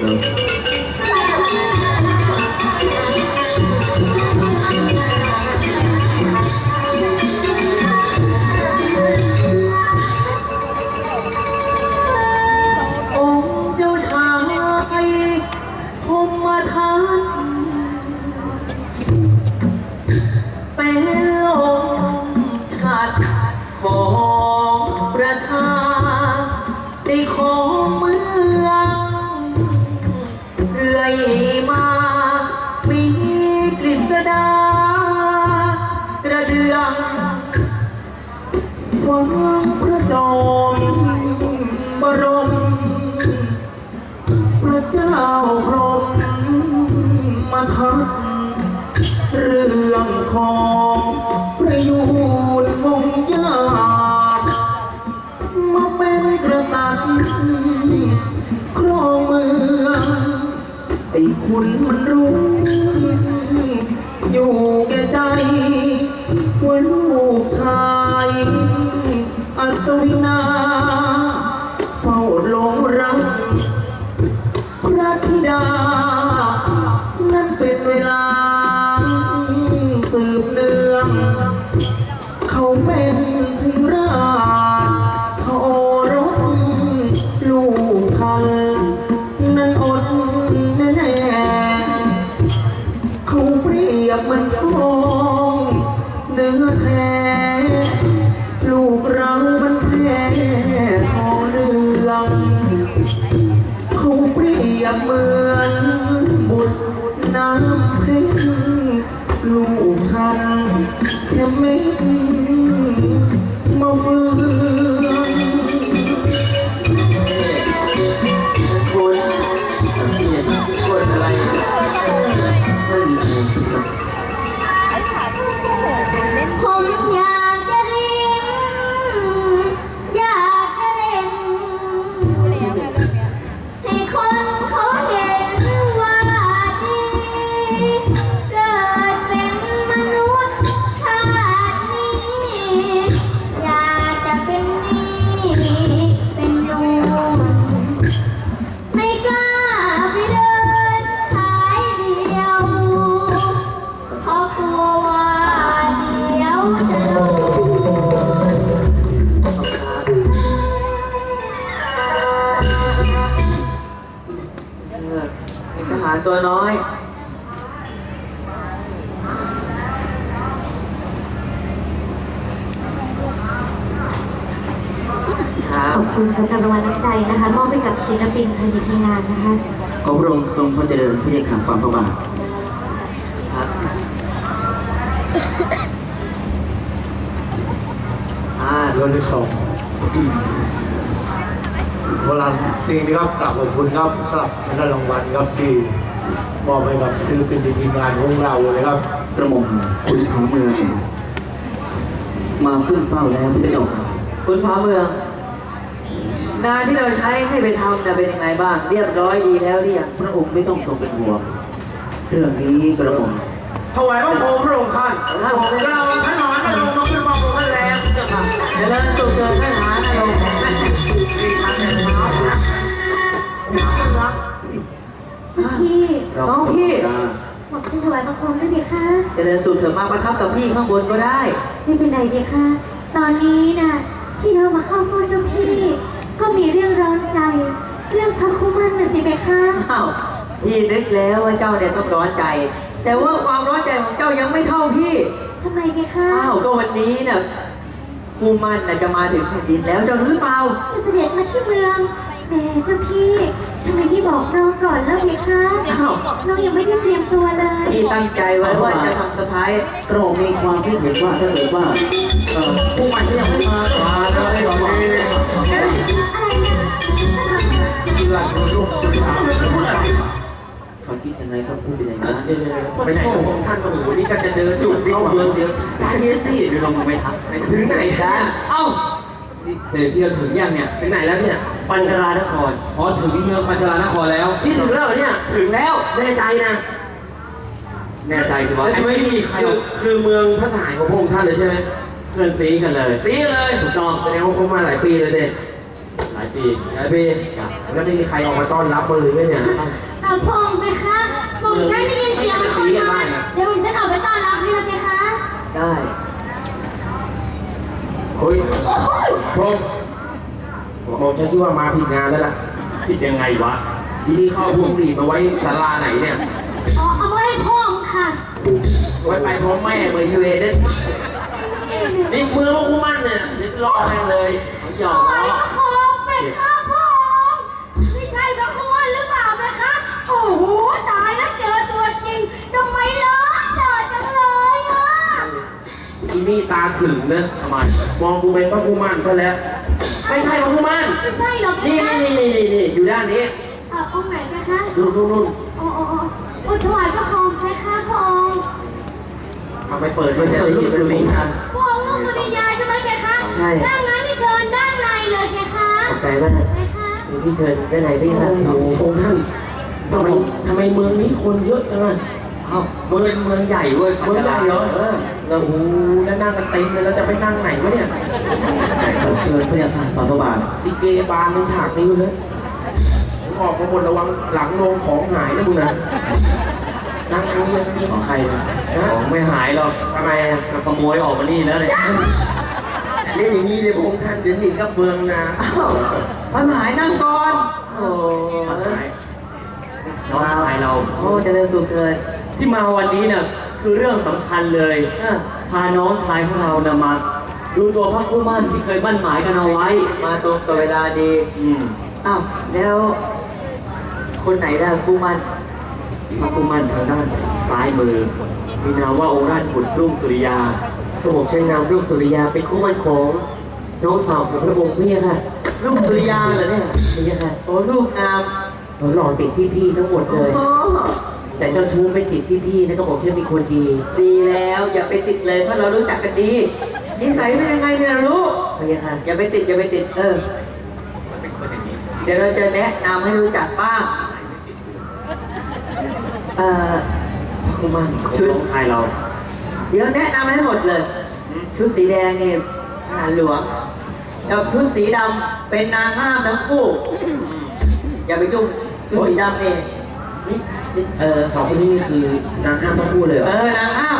เฟังพระจอมบรมพระเจ้าพรหมมาทักเรื่องของประยูนมงยากมาเป็นกษัตริย์ครองเมืองไอ้คุณมันรู้อยู่แก่ใจว่าลูกชาย สวินาเฝ้าหลงรักพระธิดา ตัวน้อย ครับ ขอบคุณสำหรับรางวัลน้ำใจนะคะมอบให้กับศิลปินภายในทีมงานนะคะ ขอพระองค์ทรงพระเจริญพระเยาขาความพระบาท ครับ อ่าเรื่องที่สองเวลาปีนี้ครับกลับขอบคุณครับสำหรับคณะรางวัลครับที่ มอบให้กับศิลปินในทีมงานของเราเลยครับกระหม่อมคุณพาเมือง มาขึ้นเฝ้าแล้วพระเจ้าค่ะคุณพาเมือง งานที่เราใช้ให้ไปทำน่ะเป็นยังไงบ้าง เรียบร้อยดีแล้วหรือยังพระองค์ไม่ต้องทรงเป็นห่วงเรื่องนี้กระหม่อมถวายพระโคมพระองค์ท่านเราทนอนมาลงมาขึ้นมาบนพระแรงเจ้าค่ะเจริญสุขเกินทหารนะลงเจ้าพี่เราน้ องพี่ขอบคุณหมอบฉันถวายบังคมด้วยเบียคะเจริญสุขเถอะมาประทับกับพี่ข้างบนก็ได้ ไม่เป็นไรเบียคะตอนนี้นะที่เรามาเข้าเฝ้าเจ้าพี่ ก็มีเรื่องร้อนใจ เรื่องพระคุมันน่ะสิเบียคะอ้าวพี่นึกแล้วว่าเจ้าเนี่ยต้องร้อนใจ แต่ว่าความร้อนใจของเจ้ายังไม่เท่าพี่ทำไมเบียคะอ้าวก็วันนี้น่ะครูมันน่ะจะมาถึงแผ่นดินแล้วเจ้ารู้หรือเปล่าจะเสด็จมาที่เมืองแหมเจ้าพี่ ทำไมพี่บอกน้องก่อนแล้วเบียคะอ้าวน้องยังไม่ได้เตรียมตัวเลยพี่ตั้งใจไว้ว่าจะทำเซอร์ไพรส์กระหม่อมมีความคิดเห็นว่าถ้าเกิดว่าเอ่อผู้มันที่ยังไม่มามาแล้วได้รางวัลอะไรนะเขาคิดยังไงก็พูดไปอย่างนั้นไปไหนพระองค์ท่านโอ้โหนี่ก็จะเดินจุดเข้าเมืองเดียวตายเย็นที่เดี๋ยวเราไปทักถึงไหนจ้าเอ้าเสด็จพี่เราถึงยังเนี่ยถึงไหนแล้วเนี่ย ปัญจารานคร อ๋อถึงเมืองปัญจารานครแล้วนี่ถึงแล้วเหรอเนี่ย ถึงแล้วแน่ใจนะ แน่ใจคือว่าแล้วจะไม่มีใครคือเมืองพระทหารของพระองค์ท่านเลยใช่ไหมเพื่อนซีกันเลย ซีเลยถูกต้องแสดงว่าคงมาหลายปีเลยเด็หลลายปีไอ้พี่แล้วไม่มีใครออกมาต้อนรับมึงเลยเนี่ยเอาพงไปคะผมฉันได้ยินเสียงคนมาเดี๋ยวผมฉันออกไปต้อนรับให้นะเพคะ ได้ เฮ้ยพง มองฉันคิดว่ามาผิดงานแล้วล่ะผิดยังไงวะที่นี่เข้าพวงหลีดมาไว้ศาลาไหนเนี่ยอ๋อเอาไว้ให้พ่อมค่ะไว้ไปพร้อมแม่เบอร์ยูเอเดนนี่มือพวกกูมั่นเนี่ยเดี๋ยวรอแม่งเลยหยอกโอ้ยเนาะพระคองไปค่ะพ่อมไม่ใช่พระคองหรือเปล่านะคะ โอ้โหตายแล้วเจอตัวจริงทำไมเลิศเดินจังเลยอะ อีนี่ตาถึงนะทำไมมองกูเป็นพระกูมั่นก็แล้ว ไม่ใช่พระกูมั่นไม่ใช่หรอกเพนี่คะนี่นี่นี่นี่อยู่ด้านนี้เอ่อองค์ไหนเพคะดูดูดูโอ้โอ้โอ้โอ้ถวายพระคองเพคะพระองค์เอาไปเปิดด้วยเถอะลูกสุริยัน พระองค์ลูกสุริยาใช่ไหมเพคะใช่ ถ้างั้นที่เชิญด้านในเลยเพคะขอบใจมากเพคะสิ่งที่เชิญได้ไหนพี่ครับโอ้โหองค์ท่านทำไมทำไมเมืองนี้คนเยอะจังอะ เอ้าเมืองเป็นเมืองใหญ่เว้ยเมืองใหญ่เหรอ เออแล้วโอ้โหแล้วนั่งกันเต็มเลยแล้วจะไปนั่งไหนวะเนี่ยเชิญพระยาค่ะฝ่าพระบาทลิเกบานในฉากนี้เลยผมออกมาหมดระวังหลังโรงของหายนะมึงนะนั่งนั่งเรียนนี่ของใครนะนะของไม่หายหรอกทำไมอะมันขโมยออกมานี่แล้วเนี่ยเล่นอย่างนี้เลยพระองค์ท่านเดี๋ยวหนีกับเมืองนะพระมหายนั่งก่อน โอ้มันหายน้องชายเรา โอ้เจริญสุขเถิด ที่มาวันนี้เนี่ยคือเรื่องสำคัญเลยเออพาน้องชายของเรานะมา ดูตัวพระคู่มั่นที่เคยมั่นหมายกันเอาไว้ มาตรงกับเวลาดี อืมอ้าว แล้ว คนไหนล่ะคู่มัน พระคู่มั่นทางด้านซ้ายมือ มีนามว่าองค์ราชบุตรรุ่งสุริยา กระบอกใช้นามรุ่งสุริยาเป็นคู่มันของน้องสาวของพระองค์พี่ค่ะรุ่งสุริยาเหรอเนี่ย พี่ค่ะโอ้ลูกงามเราหล่อติดพี่ๆทั้งหมดเลย แต่เจ้าชู้ไม่ติดพี่ๆนะก็บอกฉันเป็นคนดี ดีแล้วอย่าไปติดเลยเพราะเรารู้จักกันดีนิสัยเป็นยังไงเนี่ยรู้พี่ค่ะอย่าไปติดอย่าไปติดเออเดี๋ยวเราจะแนะนำให้รู้จักบ้างเอ่อคุมันของชุดน้องชายเรา เดี๋ยวแนะนำให้หมดเลย ชุดสีแดงเนี่ยทหารหลวงกับชุดสีดำเป็นนางห้ามทั้งคู่ อย่าไปยุ่งชุดสีดำเองนี่นี่ เออสองคนนี้นี่คือนางห้ามทั้งคู่เลยเหรอเออนางห้าม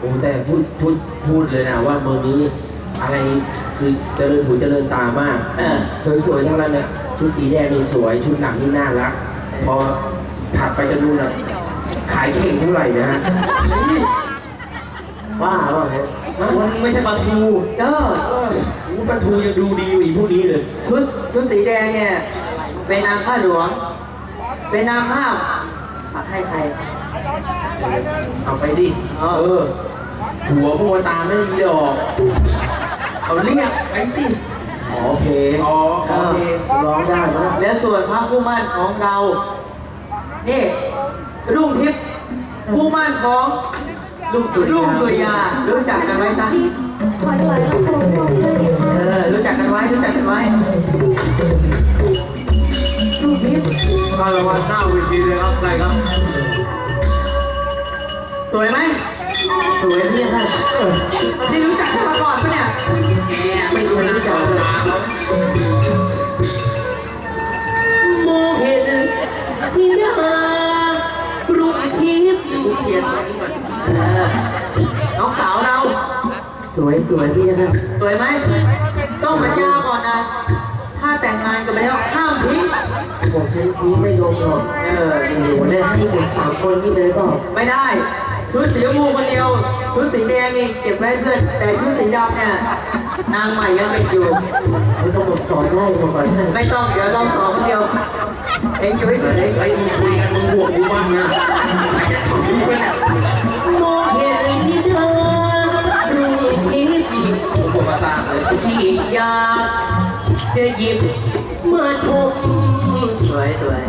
โอ้แต่พูดพูดพูดเลยนะว่าเมืองนี้อะไรคือเจริญหูเจริญตามาก เออสวยๆทั้งนั้นเนี่ยชุดสีแดงนี่สวยชุดหลังนี่น่ารัก พอถัดไปจะดูนะขายเข่งเท่าไหร่นะฮะว่าเปล่าเนี่ยมันไม่ใช่ปลาทูเอออู้ปลาทูยังดูดีอยู่อีกผู้นี้เลย ชุดชุดสีแดงเนี่ยเป็นนางข้าหลวง เป็นนางห้ามขัด ให้ใครเอาไปดิอ๋อเออผัวพวกตามไม่มีดอกเขาเรียกไปสิขอเพลงอ๋อขอเพลงร้องได้ไหมและส่วนพระคู่มั่นของเรานี่รุ่งทิพย์คู่มั่นของลุงสุริยาลุงสุริยารู้จักกันไว้ซะขอถวายพระโคมพระองค์ด้วยนะคะเออรู้จักกันไว้รู้จักกันไว้ลุงทิพย์การรางวัลหน้าเวทีเลยครับใครครับ สวยไหมสวยเนี่ยค่ะเออที่รู้จักกันมาก่อนปะเนี่ยไม่รู้นะจอตาเขามองเห็นที่ดารุ่งทิพย์กูเขียนไว้นี่ก่อนเออน้องสาวเรา สวยสวยพี่นะครับสวยไหมต้องสัญญาก่อนนะ ถ้าแต่งงานกันไปแล้วห้ามทิ้งบอกฉันทิ้งไม่ลงหรอกเออโอ้โหเนี่ยให้หมดสามคนนี่เลยเปล่าไม่ได้ ชุดสีชมพูคนเดียวชุดสีแดงนี่เก็บไว้ให้เพื่อน แต่ชุดสีดำเนี่ยนางใหม่ยังเป็นอยู่ ไม่ต้องบอกสอนได้บอกสอนให้ไม่ต้องเดี๋ยวเราสอนคนเดียว เองอยู่ให้เฉยไอ้มึงคุยกันมึงบวกกูบ้างนะไอ้เจ้าของกูเป็นเนี่ยมองเห็นที่เธอรุ่งทิพย์ผมบวกประสาทเลยที่อยากจะหยิบมาชมสวยสวย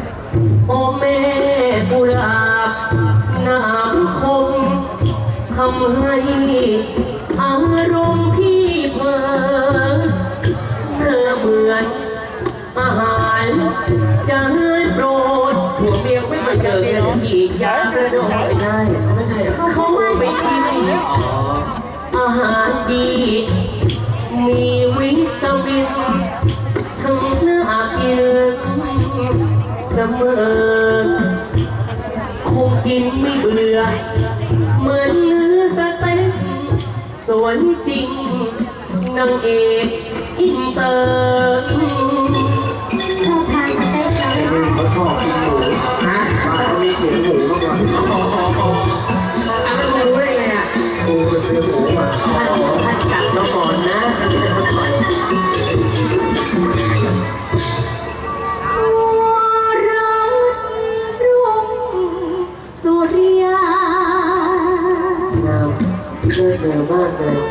โอแม่กุหลาำให้อารมณ์พี่เพลินเธอเหมือนอาหารจานโปรดหัวเมียไม่เคยเจอกันอีกยากระโดดไม่ได้ไม่ใช่เหรอเขาไปชิมอาหารดี มีวิตามินทั้งน้มอคงกินไม่เบื่อ นจริงนางเอกอินเตอร์ชอบทานสเต็กเหรอไอ้นี่เขาชอบกินหมูนะเขามีเขียงหมูเข้ามาอันนั้นรู้ได้ไงอะกูไปซื้อหมูมาท่านกัดเราก่อนนะท่านจะมาก่อนรักรุ่งสุริยาเลิศเลอมากเลย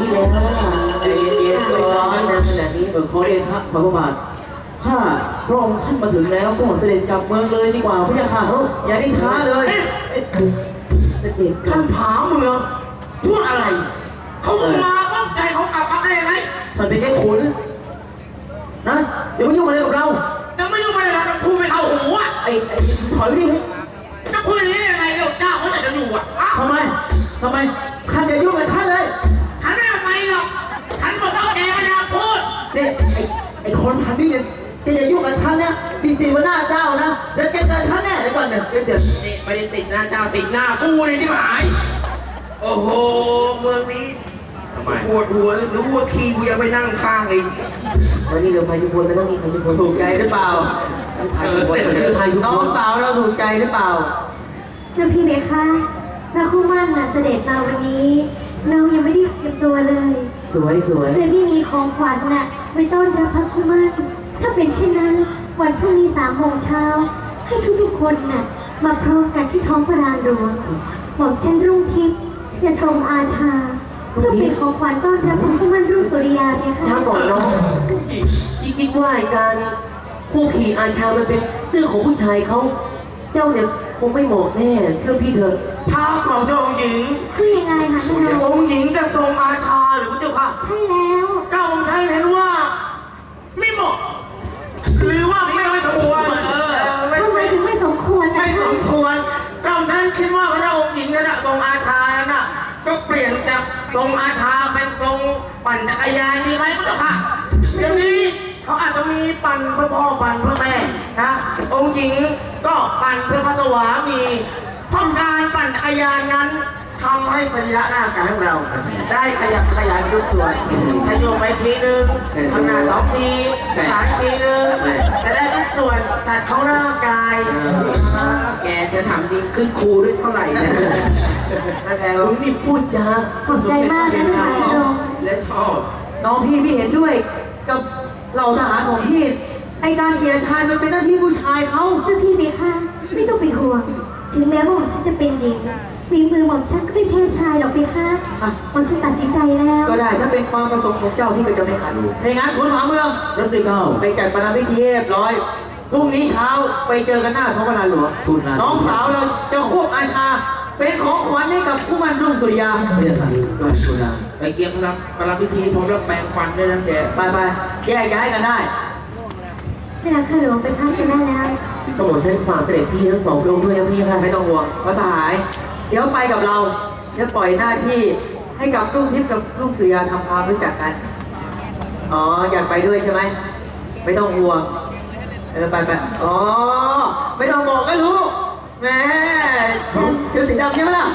ที่แล้วแล้วล่ะใจเย็นๆก่อนนะขนาดนี้เออขอเดชะพระบาทถ้าพระองค์ท่านมาถึงแล้วก็เสด็จกลับเมืองเลยดีกว่าพี่ยาค่ะอย่าได้ช้าเลยเสด็จท่านผาเมืองพูดอะไร เขามาป้องใจเขากลับมาได้ยังไงมันเป็นแค่ขุนนะอย่ามายุ่งอะไรกับเราจะไม่ยุ่งอะไรเราพูดไม่เข้าหูอะไอ้ไอ้ถอยไปดิจะพูดอย่างนี้ได้ยังไงเราเจ้าเขาจะจะอยู่อะทำไมทำไมท่านอย่ายุ่งกับ คนพันนี่เนี่ยแกอย่ายุ่งกับฉันเนี่ยปีตีวันหน้าเจ้านะแล้วแกเจอฉันแน่เดี๋ยวก่อนเนี่ยเดี๋ยวเดี๋ยวนี่ไม่ได้ติดหน้าเจ้าติดหน้ากูเลยที่หาย โอ้โหเมืองนี้ทำไมปวดหัวรู้ว่าขี้กูยังไม่นั่งข้างอีกวันนี้เดี๋ยวพายุพลไปนั่งนี่พายุพลถูกใจหรือเปล่าเออเออชื่อพายุพลน้องสาวเราถูกใจหรือเปล่า เจ้าพี่เบคะพระคู่มั่นน่ะเสด็จมาวันนี้ เรายังไม่ได้เตรียมตัวเลย สวยสวยเลยไม่มีของขวัญน่ะ ไม่ต้อนรับพระคู่มั่นถ้าเป็นเช่นนั้น วันพรุ่งนี้สามโมงเช้า ให้ทุกๆคนน่ะมาพร้อมกันที่ท้องพระลานหลวงหม่อมฉันรุ่งทิพย์จะทรงอาชา เพื่อเป็นของขวัญต้อนรับพระคู่มั่นรุ่งสุริยาเนี่ยค่ะช้าก่อนน้องที่คิดว่าการคู่ขี่อาชามันเป็นเรื่องของผู้ชายเขาเจ้าเนี่ยคงไม่เหมาะแน่เชื่อพี่เถอะท้าของเจ้าองค์หญิง คือยังไงคะท่านนายองค์หญิงจะทรงอาชาหรือพระเจ้าค่ะ ใช่แล้ว ลี่ยนจากทรงอาชาเป็นทรงปั่นจักรยานดีไหมพระเจ้าค่ะเดี๋ยวนี้เขาอาจจะมีปั่นเพื่อพ่อปั่นเพื่อแม่นะองค์หญิงก็ปั่นเพื่อพระสวามีเพราะการปั่นจักรยานนั้น ทำให้สรีระร่างกายของเรา ได้ขยับขยายทุกส่วนขยมไปทีนึงทำงานสองทีสามทีนึงจะได้ทุกส่วนสัตว์ของร่างกาย แกจะทำดีขึ้นครูด้วยเท่าไหร่นะไม่แพงหรผอกมนี่พูดจาขอบใจมากนะท่านนายรองและชอบน้องพี่พี่เห็นด้วยกับเหล่าทหารของพี่ไอการเกียร์ชายมันเป็นหน้าที่ผู้ชายเขาเจ้าพี่เบคะไม่ต้องเป็นห่วงถึงแม้ว่าหม่อมฉันจะเป็นหญิง ฝีมือหม่อมฉันก็ไม่แพ้ชายหรอกเบคะหม่อมฉันตัดสินใจแล้วก็ได้ถ้าเป็นความประสงค์ของเจ้าที่ก็จะไม่ขัดในงานคุณหมาเมืองรถที่เก้าไปจัดประดับพิธีเรียบร้อยพรุ่งนี้เช้าไปเจอกันหน้าท้องพระลานหลวงทูลลา น้องสาวเราจะควบอาชา เป็นของขวัญให้กับผู้มันรุ่งสุริยาพี่ยาค่ะก่อนทูลลาไปเกียงพลังพลังพิธีพร้อมแล้วแปลงฟันด้วยนะแกไปไปแยกย้ายกันได้ ไม่รักข้าหลวงไปพักกันได้แล้ว ต้องบอกฉันฝากเสด็จพี่ทั้งสองพระองค์ด้วยนะพี่ค่ะไม่ต้องห่วงพระสหาย เดี๋ยวไปกับเราจะปล่อยหน้าที่ให้กับลูกทิพย์กับลูกสุริยาทำความรู้จักกัน อ๋อ อยากไปด้วยใช่ไหม ไม่ต้องห่วง เออไปไปอ๋อ ไม่ต้องบอกก็รู้แหม่คือสีดำใช่ไหมล่ะ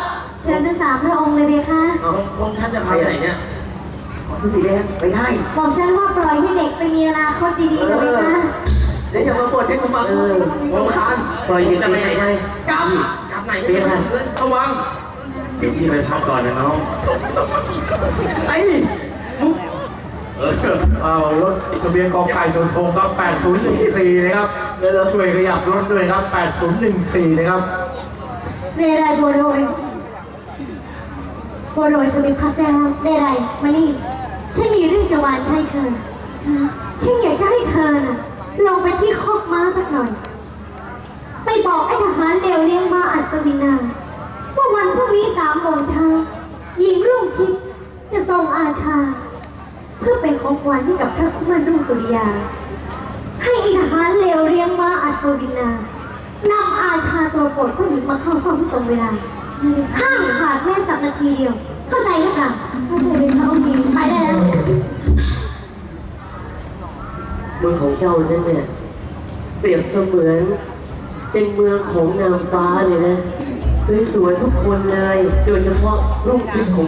เชิญทั้งสามพระองค์เลยเบคะอ๋อพงท่านจะพาไปไหนเนี่ยคือสีแดงไปได้หม่อมฉันว่าปล่อยให้เด็กไปมีอนาคตดีๆนะเบคะเดี๋ยวอย่ามาปวดให้กูมาเออวงคานปล่อยเด็กไปไหนได้กำก ไหนเพียค่ะระวังเดี๋ยวพี่ไปพักก่อนนะน้องไอ้เอารถทะเบียนกอไก่ทงทงครับ8014นะครับช่วยขยับรถด้วยครับ 8014 นะครับเรไรบัวโรยบัวโรยเธอมีพักแล้วเรไรมานี่ฉันมีเรื่องจะหวานใช่เธอฉันอยากจะให้เธอน่ะลงไปที่คอกม้าสักหน่อย ไปบอกไอ้ทหารเลวเลี้ยงมาอัศวินาว่าวันพรุ่งนี้สามโมงเช้าหญิงรุ่งทิพย์จะทรงอาชา เพื่อเป็นของขวัญให้กับพระคุมันรุ่งสุริยา ให้อีทหารเลวเลี้ยงมาอัศวินานำอาชาตัวโปรดผู้หญิงมาเข้าเฝ้าที่ตรงเวลา ห้ามขาดแม้สักนาทีเดียว เข้าใจหรือเปล่าเข้าใจเป็นเขาจริงไปได้แล้วมือของเจ้านั่นเนี่ยเปรียบเสมือน เป็นเมืองของนางฟ้าเลยนะสวยๆทุกคนเลย โดยเฉพาะลูกทิพย์ของ